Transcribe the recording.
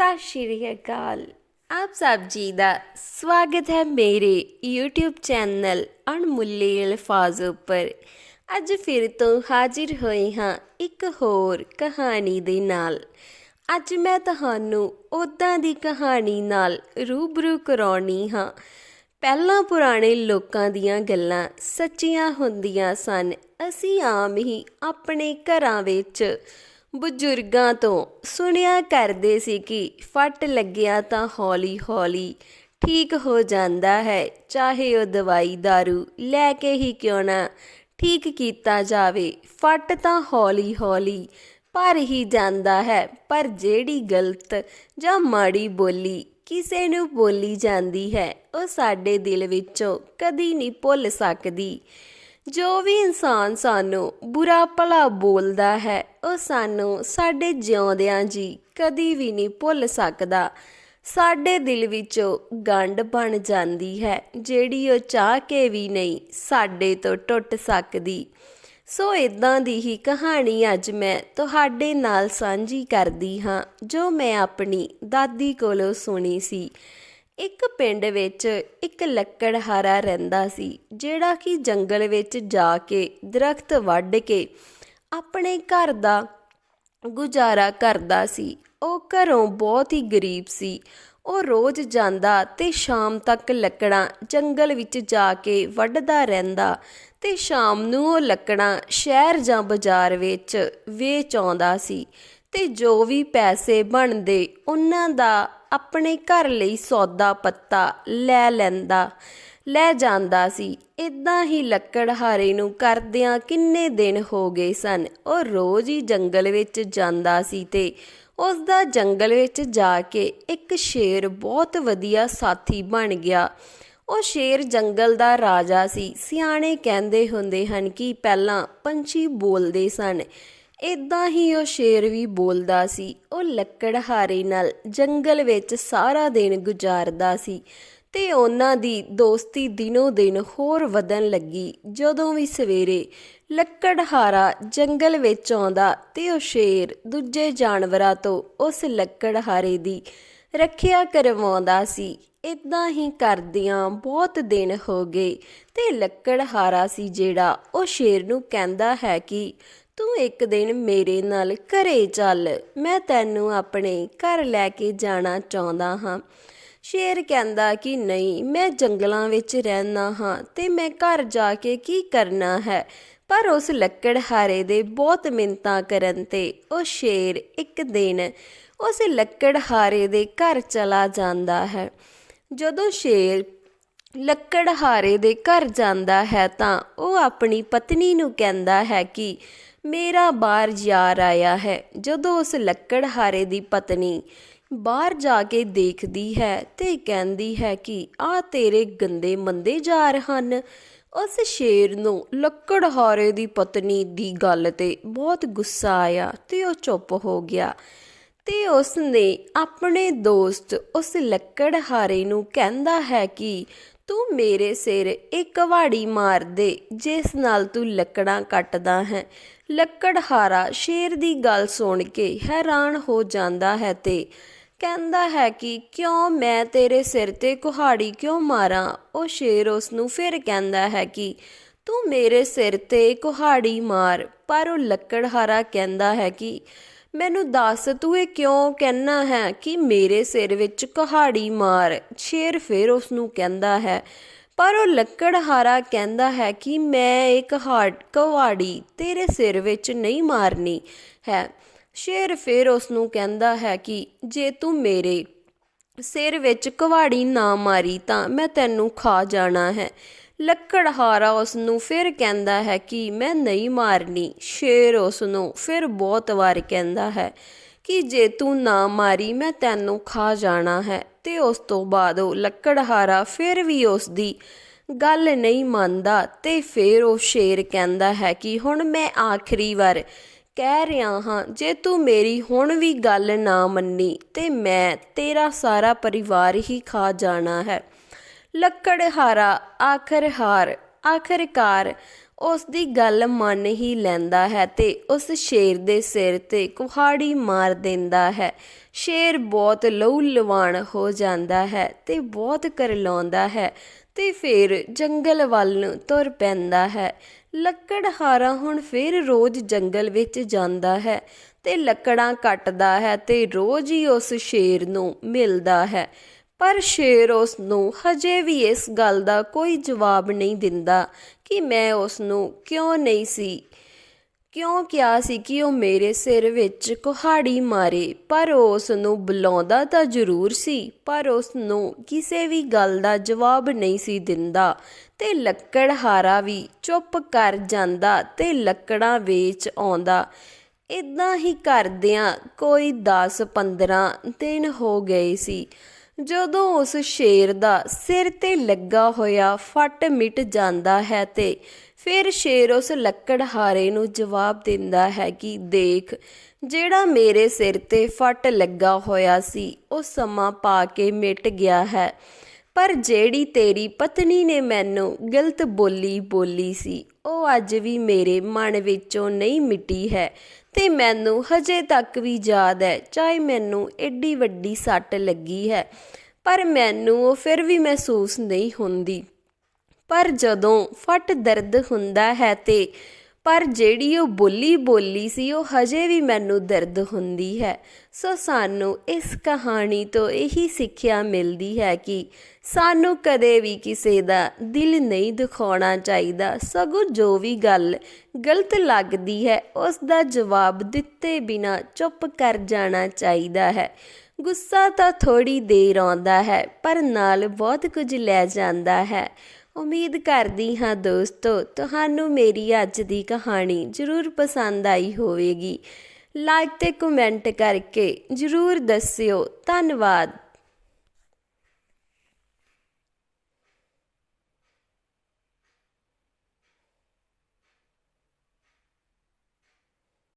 ਸਤਿ ਸ਼੍ਰੀ ਅਕਾਲ। ਆਪ ਸਭ ਜੀ ਦਾ ਸਵਾਗਤ ਹੈ ਮੇਰੇ YouTube ਚੈਨਲ ਅਣਮੁੱਲੇ ਅਲਫਾਜ਼ ਉੱਪਰ। ਅੱਜ ਫਿਰ ਤੋਂ ਹਾਜ਼ਰ ਹੋਏ ਹਾਂ ਇੱਕ ਹੋਰ ਕਹਾਣੀ ਦੇ ਨਾਲ। ਅੱਜ ਮੈਂ ਤੁਹਾਨੂੰ ਉਦਾਂ ਦੀ ਕਹਾਣੀ ਨਾਲ ਰੂਬਰੂ ਕਰਾਉਣੀ ਹਾਂ। ਪਹਿਲਾਂ ਪੁਰਾਣੇ ਲੋਕਾਂ ਦੀਆਂ ਗੱਲਾਂ ਸੱਚੀਆਂ ਹੁੰਦੀਆਂ ਸਨ। ਅਸੀਂ ਆਮ ਹੀ ਆਪਣੇ ਘਰਾਂ ਵਿੱਚ ਬਜ਼ੁਰਗਾਂ ਤੋਂ ਸੁਣਿਆ ਕਰਦੇ ਸੀ ਕਿ ਫੱਟ ਲੱਗਿਆ ਤਾਂ ਹੌਲੀ ਹੌਲੀ ਠੀਕ ਹੋ ਜਾਂਦਾ ਹੈ, ਚਾਹੇ ਉਹ ਦਵਾਈ दारू ਲੈ ਕੇ ਹੀ ਕਿਉਂ ਨਾ ਠੀਕ ਕੀਤਾ ਜਾਵੇ। ਫੱਟ ਤਾਂ ਹੌਲੀ ਹੌਲੀ ਪਰ ਹੀ ਜਾਂਦਾ ਹੈ, ਪਰ ਜਿਹੜੀ ਗਲਤ ਜਾਂ ਮਾੜੀ ਬੋਲੀ ਕਿਸੇ ਨੂੰ ਬੋਲੀ ਜਾਂਦੀ ਹੈ, ਉਹ ਸਾਡੇ ਦਿਲ ਵਿੱਚੋਂ ਕਦੀ ਨਹੀਂ ਭੁੱਲ ਸਕਦੀ। ਜੋ ਵੀ ਇਨਸਾਨ ਸਾਨੂੰ ਬੁਰਾ ਭਲਾ ਬੋਲਦਾ ਹੈ, ਉਹ ਸਾਨੂੰ ਸਾਡੇ ਜਿਉਂਦਿਆਂ ਜੀ ਕਦੀ ਵੀ ਨਹੀਂ ਭੁੱਲ ਸਕਦਾ। ਸਾਡੇ ਦਿਲ ਵਿੱਚੋਂ ਗੰਢ ਬਣ ਜਾਂਦੀ ਹੈ, ਜਿਹੜੀ ਉਹ ਚਾਹ ਕੇ ਵੀ ਨਹੀਂ ਸਾਡੇ ਤੋਂ ਟੁੱਟ ਸਕਦੀ। ਸੋ ਇਦਾਂ ਦੀ ਹੀ ਕਹਾਣੀ ਅੱਜ ਮੈਂ ਤੁਹਾਡੇ ਨਾਲ ਸਾਂਝੀ ਕਰਦੀ ਹਾਂ, ਜੋ ਮੈਂ ਆਪਣੀ ਦਾਦੀ ਕੋਲੋਂ ਸੁਣੀ ਸੀ। ਇੱਕ ਪਿੰਡ ਵਿੱਚ ਇੱਕ ਲੱਕੜਹਾਰਾ ਰਹਿੰਦਾ ਸੀ, ਜਿਹੜਾ ਕਿ ਜੰਗਲ ਵਿੱਚ ਜਾ ਕੇ ਦਰਖਤ ਵੱਢ ਕੇ ਆਪਣੇ ਘਰ ਦਾ ਗੁਜ਼ਾਰਾ ਕਰਦਾ ਸੀ। ਉਹ ਘਰੋਂ ਬਹੁਤ ਹੀ ਗਰੀਬ ਸੀ। ਉਹ ਰੋਜ਼ ਜਾਂਦਾ ਤੇ ਸ਼ਾਮ ਤੱਕ ਲੱਕੜਾਂ ਜੰਗਲ ਵਿੱਚ ਜਾ ਕੇ ਵੱਢਦਾ ਰਹਿੰਦਾ ਤੇ ਸ਼ਾਮ ਨੂੰ ਉਹ ਲੱਕੜਾਂ ਸ਼ਹਿਰ ਜਾਂ ਬਾਜ਼ਾਰ ਵਿੱਚ ਵੇਚ ਆਉਂਦਾ ਸੀ ਤੇ ਜੋ ਵੀ ਪੈਸੇ ਬਣਦੇ, ਉਹਨਾਂ ਦਾ ਆਪਣੇ ਘਰ ਲਈ ਸੌਦਾ ਪੱਤਾ ਲੈ ਲੈਂਦਾ, ਲੈ ਜਾਂਦਾ ਸੀ। ਇਦਾਂ ਹੀ ਲੱਕੜਹਾਰੇ ਨੂੰ ਕਰਦਿਆਂ ਕਿੰਨੇ ਦਿਨ ਹੋ ਗਏ ਸਨ। ਉਹ ਰੋਜ਼ ਹੀ ਜੰਗਲ ਵਿੱਚ ਜਾਂਦਾ ਸੀ ਤੇ ਉਸ ਦਾ ਜੰਗਲ ਵਿੱਚ ਜਾ ਕੇ ਇੱਕ ਸ਼ੇਰ ਬਹੁਤ ਵਧੀਆ ਸਾਥੀ ਬਣ ਗਿਆ। ਉਹ ਸ਼ੇਰ ਜੰਗਲ ਦਾ ਰਾਜਾ ਸੀ। ਸਿਆਣੇ ਕਹਿੰਦੇ ਹੁੰਦੇ ਹਨ ਕਿ ਪਹਿਲਾਂ ਪੰਛੀ ਬੋਲਦੇ ਸਨ। ਇਦਾਂ ਹੀ ਉਹ ਸ਼ੇਰ ਵੀ ਬੋਲਦਾ ਸੀ। ਉਹ ਲੱਕੜਹਾਰੇ ਨਾਲ ਜੰਗਲ ਵਿੱਚ ਸਾਰਾ ਦਿਨ ਗੁਜ਼ਾਰਦਾ ਸੀ ਤੇ ਉਹਨਾਂ ਦੀ ਦੋਸਤੀ ਦਿਨੋ ਦਿਨ ਹੋਰ ਵਧਣ ਲੱਗੀ। ਜਦੋਂ ਵੀ ਸਵੇਰੇ ਲੱਕੜਹਾਰਾ ਜੰਗਲ ਵਿੱਚ ਆਉਂਦਾ ਤੇ ਉਹ ਸ਼ੇਰ ਦੂਜੇ ਜਾਨਵਰਾਂ ਤੋਂ ਉਸ ਲੱਕੜਹਾਰੇ ਦੀ ਰੱਖਿਆ ਕਰਵਾਉਂਦਾ ਸੀ। ਇਦਾਂ ਹੀ ਕਰਦਿਆਂ ਬਹੁਤ ਦਿਨ ਹੋ ਗਏ ਤੇ ਲੱਕੜਹਾਰਾ ਸੀ ਜਿਹੜਾ ਉਹ ਸ਼ੇਰ ਨੂੰ ਕਹਿੰਦਾ ਹੈ ਕਿ ਤੂੰ ਇੱਕ ਦਿਨ ਮੇਰੇ ਨਾਲ ਘਰੇ ਚੱਲ। ਮੈਂ ਤੈਨੂੰ ਆਪਣੇ ਘਰ ਲੈ ਕੇ ਜਾਣਾ ਚਾਹੁੰਦਾ ਹਾਂ। ਸ਼ੇਰ ਕਹਿੰਦਾ ਕਿ ਨਹੀਂ, ਮੈਂ ਜੰਗਲਾਂ ਵਿੱਚ ਰਹਿਣਾ ਹਾਂ ਤੇ ਮੈਂ ਘਰ ਜਾ ਕੇ ਕੀ ਕਰਨਾ ਹੈ? ਪਰ ਉਸ ਲੱਕੜਹਾਰੇ ਦੇ ਬਹੁਤ ਮਿੰਤਾਂ ਕਰਨ ਤੇ ਉਹ ਸ਼ੇਰ ਇੱਕ ਦਿਨ ਉਸ ਲੱਕੜਹਾਰੇ ਦੇ ਘਰ ਚਲਾ ਜਾਂਦਾ ਹੈ। ਜਦੋਂ ਸ਼ੇਰ ਲੱਕੜਹਾਰੇ ਦੇ ਘਰ ਜਾਂਦਾ ਹੈ ਤਾਂ ਉਹ ਆਪਣੀ ਪਤਨੀ ਨੂੰ ਕਹਿੰਦਾ ਹੈ ਕਿ ਮੇਰਾ ਬਾਹਰ ਯਾਰ ਆਇਆ ਹੈ, ਜਦੋਂ ਉਸ ਲੱਕੜਹਾਰੇ ਦੀ ਪਤਨੀ ਬਾਹਰ ਜਾ ਕੇ ਦੇਖਦੀ ਹੈ ਤੇ ਕਹਿੰਦੀ ਹੈ ਕਿ ਆ ਤੇਰੇ ਗੰਦੇ ਮੰਦੇ ਯਾਰ ਹਨ। ਉਸ ਸ਼ੇਰ ਨੂੰ ਲੱਕੜਹਾਰੇ ਦੀ ਪਤਨੀ ਦੀ ਗੱਲ ਤੇ ਬਹੁਤ ਗੁੱਸਾ ਆਇਆ ਤੇ ਉਹ ਚੁੱਪ ਹੋ ਗਿਆ। ਤੇ ਉਸ ਨੇ ਆਪਣੇ ਦੋਸਤ ਉਸ ਲੱਕੜਹਾਰੇ ਨੂੰ ਕਹਿੰਦਾ ਹੈ ਕਿ ਤੂੰ ਮੇਰੇ ਸਿਰ ਇੱਕ ਵਾੜੀ ਮਾਰ ਦੇ, ਜਿਸ ਨਾਲ ਤੂੰ ਲੱਕੜਾਂ ਕੱਟਦਾ ਹੈ। ਲੱਕੜਹਾਰਾ ਸ਼ੇਰ ਦੀ ਗੱਲ ਸੁਣ ਕੇ ਹੈਰਾਨ ਹੋ ਜਾਂਦਾ ਹੈ ਤੇ ਕਹਿੰਦਾ ਹੈ ਕਿ ਕਿਉਂ ਮੈਂ ਤੇਰੇ ਸਿਰ ਤੇ ਕੁਹਾੜੀ ਕਿਉਂ ਮਾਰਾਂ? ਉਹ ਸ਼ੇਰ ਉਸ ਨੂੰ ਫਿਰ ਕਹਿੰਦਾ ਹੈ ਕਿ ਤੂੰ ਮੇਰੇ ਸਿਰ ਤੇ ਕੁਹਾੜੀ ਮਾਰ, ਪਰ ਉਹ ਲੱਕੜਹਾਰਾ ਕਹਿੰਦਾ ਹੈ ਕਿ ਮੈਨੂੰ ਦੱਸ ਤੂੰ ਇਹ ਕਿਉਂ ਕਹਿਣਾ ਹੈ ਕਿ ਮੇਰੇ ਸਿਰ ਵਿੱਚ ਕੁਹਾੜੀ ਮਾਰ, ਸ਼ੇਰ ਫਿਰ ਉਸ ਨੂੰ ਕਹਿੰਦਾ ਹੈ। ਪਰ ਉਹ ਲੱਕੜਹਾਰਾ ਕਹਿੰਦਾ ਹੈ ਕਿ ਮੈਂ ਇੱਕ ਹਾਰਟ ਕੁਹਾੜੀ ਤੇਰੇ ਸਿਰ ਵਿੱਚ ਨਹੀਂ ਮਾਰਨੀ ਹੈ। ਸ਼ੇਰ ਫਿਰ ਉਸ ਨੂੰ ਕਹਿੰਦਾ ਹੈ ਕਿ ਜੇ ਤੂੰ ਮੇਰੇ ਸਿਰ ਵਿੱਚ ਕੁਹਾੜੀ ਨਾ ਮਾਰੀ ਤਾਂ ਮੈਂ ਤੈਨੂੰ ਖਾ ਜਾਣਾ ਹੈ। ਲੱਕੜਹਾਰਾ ਉਸ ਨੂੰ ਫਿਰ ਕਹਿੰਦਾ ਹੈ ਕਿ ਮੈਂ ਨਹੀਂ ਮਾਰਨੀ, ਸ਼ੇਰ ਉਸ ਨੂੰ ਫਿਰ ਬਹੁਤ ਵਾਰ ਕਹਿੰਦਾ ਹੈ ਕਿ ਜੇ ਤੂੰ ਨਾ ਮਾਰੀ, ਮੈਂ ਤੈਨੂੰ ਖਾ ਜਾਣਾ ਹੈ। ਤੇ ਉਸ ਤੋਂ ਬਾਅਦ ਉਹ ਲੱਕੜਹਾਰਾ ਫਿਰ ਵੀ ਉਸ ਦੀ ਗੱਲ ਨਹੀਂ ਮੰਨਦਾ ਤੇ ਫਿਰ ਉਹ ਸ਼ੇਰ ਕਹਿੰਦਾ ਹੈ ਕਿ ਹੁਣ ਮੈਂ ਆਖਰੀ ਵਾਰ ਕਹਿ ਰਿਹਾ ਹਾਂ, ਜੇ ਤੂੰ ਮੇਰੀ ਹੁਣ ਵੀ ਗੱਲ ਨਾ ਮੰਨੀ, ਤੇ ਮੈਂ ਤੇਰਾ ਸਾਰਾ ਪਰਿਵਾਰ ਹੀ ਖਾ ਜਾਣਾ ਹੈ। ਲੱਕੜਹਾਰਾ ਆਖਰਹਾਰ ਆਖਰਕਾਰ ਉਸ ਦੀ ਗੱਲ ਮੰਨ ਹੀ ਲੈਂਦਾ ਹੈ ਤੇ ਉਸ ਸ਼ੇਰ ਦੇ ਸਿਰ ਤੇ ਕੁਹਾੜੀ ਮਾਰ ਦਿੰਦਾ ਹੈ। ਸ਼ੇਰ ਬਹੁਤ ਲਹੂ ਲਵਾਣ ਹੋ ਜਾਂਦਾ ਹੈ ਤੇ ਬਹੁਤ ਕਰਲਾਉਂਦਾ ਹੈ ਤੇ ਫਿਰ ਜੰਗਲ ਵੱਲ ਨੂੰ ਤੁਰ ਪੈਂਦਾ ਹੈ। ਲੱਕੜਹਾਰਾ ਹੁਣ ਫਿਰ ਰੋਜ਼ ਜੰਗਲ ਵਿੱਚ ਜਾਂਦਾ ਹੈ ਤੇ ਲੱਕੜਾਂ ਕੱਟਦਾ ਹੈ ਤੇ ਰੋਜ਼ ਹੀ ਉਸ ਸ਼ੇਰ ਨੂੰ ਮਿਲਦਾ ਹੈ। ਪਰ ਸ਼ੇਰ ਉਸ ਨੂੰ ਹਜੇ ਵੀ ਇਸ ਗੱਲ ਦਾ ਕੋਈ ਜਵਾਬ ਨਹੀਂ ਦਿੰਦਾ ਕਿ ਮੈਂ ਉਸ ਨੂੰ ਕਿਉਂ ਨਹੀਂ ਸੀ, ਕਿਉਂ ਕਿਹਾ ਸੀ ਕਿ ਉਹ ਮੇਰੇ ਸਿਰ ਵਿੱਚ ਕੁਹਾੜੀ ਮਾਰੇ। ਪਰ ਉਹ ਉਸ ਨੂੰ ਬੁਲਾਉਂਦਾ ਤਾਂ ਜ਼ਰੂਰ ਸੀ, ਪਰ ਉਸ ਨੂੰ ਕਿਸੇ ਵੀ ਗੱਲ ਦਾ ਜਵਾਬ ਨਹੀਂ ਸੀ ਦਿੰਦਾ ਤੇ ਲੱਕੜਹਾਰਾ ਵੀ ਚੁੱਪ ਕਰ ਜਾਂਦਾ ਤੇ ਲੱਕੜਾਂ ਵੇਚ ਆਉਂਦਾ। ਇਦਾਂ ਹੀ ਕਰਦਿਆਂ ਕੋਈ 10-15 ਦਿਨ ਹੋ ਗਏ ਸੀ। ਜਦੋਂ ਉਸ ਸ਼ੇਰ ਦਾ ਸਿਰ ਤੇ ਲੱਗਾ ਹੋਇਆ ਫੱਟ ਮਿਟ ਜਾਂਦਾ ਹੈ ਤੇ ਫਿਰ ਸ਼ੇਰ ਉਸ ਲੱਕੜਹਾਰੇ ਨੂੰ ਜਵਾਬ ਦਿੰਦਾ ਹੈ ਕਿ ਦੇਖ, ਜਿਹੜਾ ਮੇਰੇ ਸਿਰ ਤੇ ਫੱਟ ਲੱਗਾ ਹੋਇਆ ਸੀ, ਉਹ ਸਮਾਂ ਪਾ ਕੇ ਮਿਟ ਗਿਆ ਹੈ। ਪਰ ਜਿਹੜੀ ਤੇਰੀ ਪਤਨੀ ਨੇ ਮੈਨੂੰ ਗਲਤ ਬੋਲੀ ਬੋਲੀ ਸੀ, ਉਹ ਅੱਜ ਵੀ ਮੇਰੇ ਮਨ ਵਿੱਚੋਂ ਨਹੀਂ ਮਿਟੀ ਹੈ। ਤੇ ਮੈਨੂੰ ਹਜੇ ਤੱਕ ਵੀ ਯਾਦ ਹੈ, ਚਾਹੇ ਮੈਨੂੰ ਐਡੀ ਵੱਡੀ ਸੱਟ ਲੱਗੀ ਹੈ, ਪਰ ਮੈਨੂੰ ਉਹ ਫਿਰ ਵੀ ਮਹਿਸੂਸ ਨਹੀਂ ਹੁੰਦੀ। ਪਰ ਜਦੋਂ ਫਟ ਦਰਦ ਹੁੰਦਾ ਹੈ ਤੇ ਪਰ ਜਿਹੜੀ ਉਹ ਬੋਲੀ ਬੋਲੀ ਸੀ, ਉਹ ਹਜੇ ਵੀ ਮੈਨੂੰ ਦਰਦ ਹੁੰਦੀ ਹੈ। ਸੋ ਸਾਨੂੰ ਇਸ ਕਹਾਣੀ ਤੋਂ ਇਹੀ ਸਿੱਖਿਆ ਮਿਲਦੀ ਹੈ ਕਿ ਸਾਨੂੰ ਕਦੇ ਵੀ ਕਿਸੇ ਦਾ ਦਿਲ ਨਹੀਂ ਦਿਖਾਉਣਾ ਚਾਹੀਦਾ। ਸਗੋਂ ਜੋ ਵੀ ਗੱਲ ਗਲਤ ਲੱਗਦੀ ਹੈ, ਉਸ ਦਾ ਜਵਾਬ ਦਿੱਤੇ ਬਿਨਾ ਚੁੱਪ ਕਰ ਜਾਣਾ ਚਾਹੀਦਾ ਹੈ। ਗੁੱਸਾ ਤਾਂ ਥੋੜੀ ਦੇਰ ਆਉਂਦਾ ਹੈ, ਪਰ ਨਾਲ ਬਹੁਤ ਕੁਝ ਲੈ ਜਾਂਦਾ ਹੈ। ਉਮੀਦ ਕਰਦੀ ਹਾਂ ਦੋਸਤੋ, ਤੁਹਾਨੂੰ ਮੇਰੀ ਅੱਜ ਦੀ ਕਹਾਣੀ ਜ਼ਰੂਰ ਪਸੰਦ ਆਈ ਹੋਵੇਗੀ। ਲਾਈਕ ਤੇ ਕਮੈਂਟ ਕਰਕੇ ਜ਼ਰੂਰ ਦੱਸਿਓ। ਧੰਨਵਾਦ।